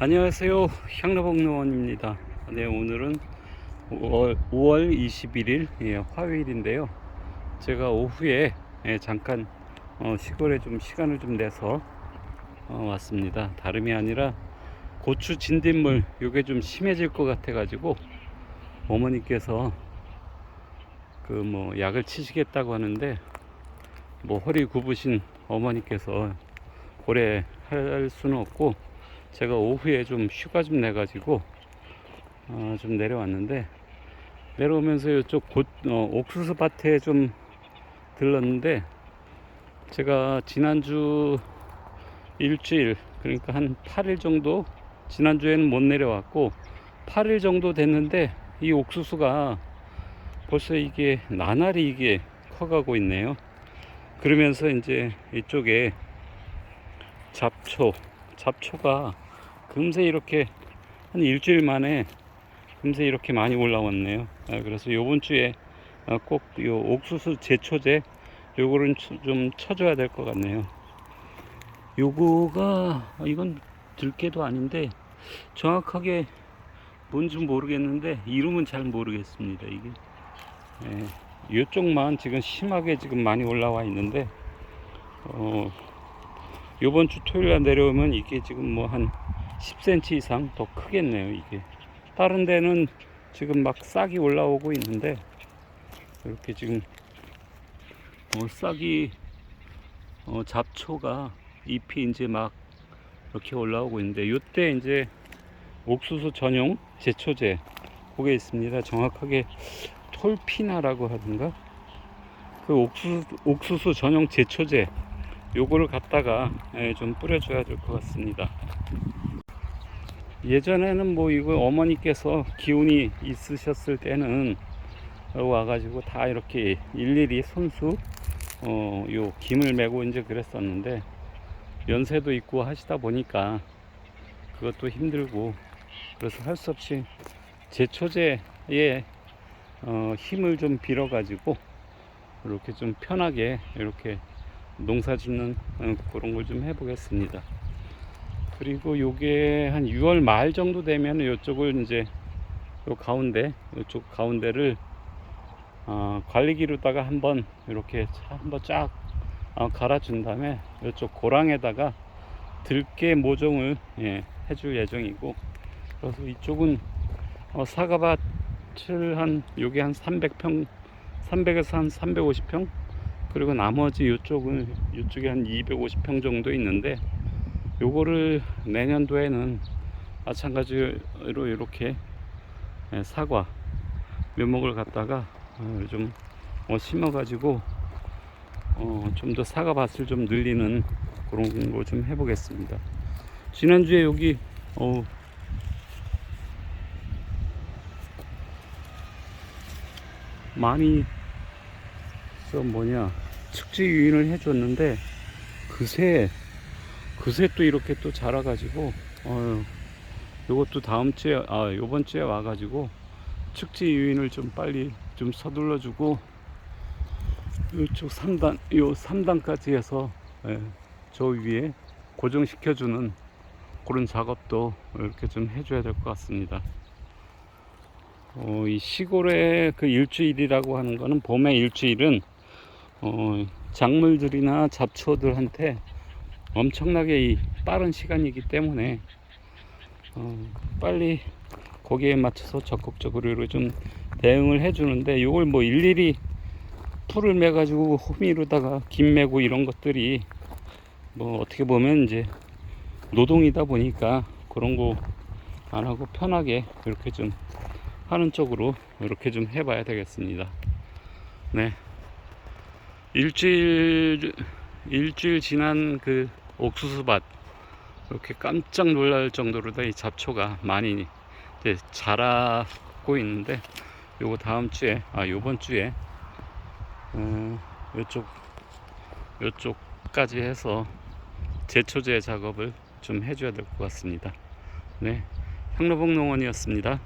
안녕하세요. 향로복농원입니다. 네, 오늘은 5월, 5월 21일 예, 화요일인데요. 제가 오후에 예, 잠깐 어, 시골에 좀 시간을 좀 내서 어, 왔습니다. 다름이 아니라 고추 진딧물 요게 좀 심해질 것 같아 가지고 어머니께서 그 뭐 약을 치시겠다고 하는데 뭐 허리 굽으신 어머니께서 오래 할 수는 없고 제가 오후에 좀 휴가 좀 내가지고 어, 좀 내려왔는데 내려오면서 이쪽 곧 어, 옥수수 밭에 좀 들렀는데 제가 지난주 일주일 그러니까 한 8일 정도 지난주에는 못 내려왔고 8일 정도 됐는데 이 옥수수가 벌써 이게 나날이 이게 커가고 있네요. 그러면서 이제 이쪽에 잡초, 잡초가 금세 이렇게 한 일주일 만에 금세 이렇게 많이 올라왔네요. 아, 그래서 요번 주에 아, 꼭요 옥수수 제초제 요거를 쳐- 좀 쳐줘야 될 것 같네요. 요거가 아, 이건 들깨도 아닌데 정확하게 뭔지 모르겠는데 이름은 잘 모르겠습니다. 이게 예, 요쪽만 지금 심하게 지금 많이 올라와 있는데 어, 요번 주 토요일 날 내려오면 이게 지금 뭐 한 10cm 이상 더 크겠네요 이게. 다른 데는 지금 막 싹이 올라오고 있는데 이렇게 지금 어, 싹이 어, 잡초가 잎이 이제 막 이렇게 올라오고 있는데 요때 이제 옥수수 전용 제초제 그게 있습니다. 정확하게 톨피나라고 하던가? 그 옥수수, 옥수수 전용 제초제 요거를 갖다가 예, 좀 뿌려줘야 될 것 같습니다. 예전에는 뭐 이거 어머니께서 기운이 있으셨을 때는 와가지고 다 이렇게 일일이 손수 어, 요 김을 메고 이제 그랬었는데 연세도 있고 하시다 보니까 그것도 힘들고 그래서 할 수 없이 제초제에 어, 힘을 좀 빌어 가지고 이렇게 좀 편하게 이렇게 농사 짓는 어, 그런 걸 좀 해보겠습니다. 그리고 요게 한 6월 말 정도 되면 요쪽을 이제 요 가운데 요쪽 가운데를 어, 관리기로다가 한번 이렇게 한번 쫙 어, 갈아준 다음에 요쪽 고랑에다가 들깨 모종을 예, 해줄 예정이고 그래서 이쪽은 어, 사과밭을 한 요게 한 300평 300에서 한 350평 그리고 나머지 이쪽은 이쪽에 한 250평 정도 있는데 요거를 내년도에는 마찬가지로 이렇게 예, 사과 묘목을 갖다가 어, 좀 어, 심어 가지고 어, 좀더 사과 밭을 좀 늘리는 그런 거 좀 해보겠습니다. 지난주에 여기 어, 많이 저 뭐냐 측지 유인을 해줬는데 그새 그새 또 이렇게 또 자라가지고 어 요것도 다음 주에 아 요번 주에 와가지고 측지 유인을 좀 빨리 좀 서둘러 주고 요쪽 3단 요 3단까지 해서 예, 저 위에 고정시켜 주는 그런 작업도 이렇게 좀 해줘야 될 것 같습니다. 어, 이 시골의 그 일주일이라고 하는 거는 봄의 일주일은 어, 작물들이나 잡초들한테 엄청나게 이 빠른 시간이기 때문에 어, 빨리 거기에 맞춰서 적극적으로 좀 대응을 해주는데 이걸 뭐 일일이 풀을 매가지고 호미로다가 김 매고 이런 것들이 뭐 어떻게 보면 이제 노동이다 보니까 그런 거 안 하고 편하게 이렇게 좀 하는 쪽으로 이렇게 좀 해봐야 되겠습니다. 네. 일주일 일주일 지난 그 옥수수밭 이렇게 깜짝 놀랄 정도로 다이 잡초가 많이 이제 자라고 있는데 요거 다음 주에 아 요번 주에 어 요쪽 요쪽까지 해서 제초제 작업을 좀 해줘야 될 것 같습니다. 네, 향로복 농원이었습니다.